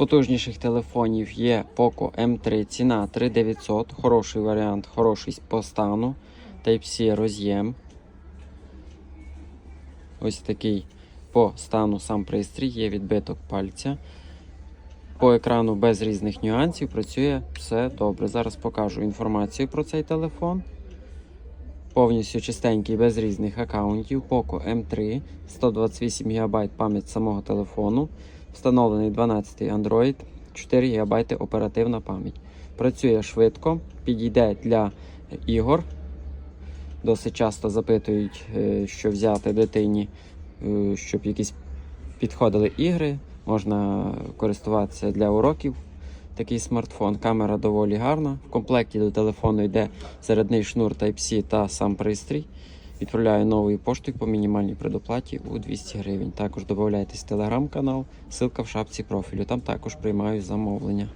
потужніших телефонів є Poco M3, ціна 3900, хороший варіант, хороший по стану. Type-C роз'єм. Ось такий по стану сам пристрій, є відбиток пальця. По екрану без різних нюансів працює все добре. Зараз покажу інформацію про цей телефон. Повністю чистенький, без різних аккаунтів. Poco M3, 128 ГБ пам'ять самого телефону. Встановлений 12 й Android, 4 ГБ оперативна пам'ять. Працює швидко, підійде для ігор. Досить часто запитують, е, що взяти дитині, е, щоб якісь підходили ігри. Можна користуватися для уроків. Такий смартфон. Камера доволі гарна. В комплекті до телефону йде зарядний шнур Type-C та сам пристрій. Відправляю новою поштою по мінімальній предоплаті у 200 гривень. Також додайтесь в телеграм-канал, ссылка в шапці профілю. Там також приймаю замовлення.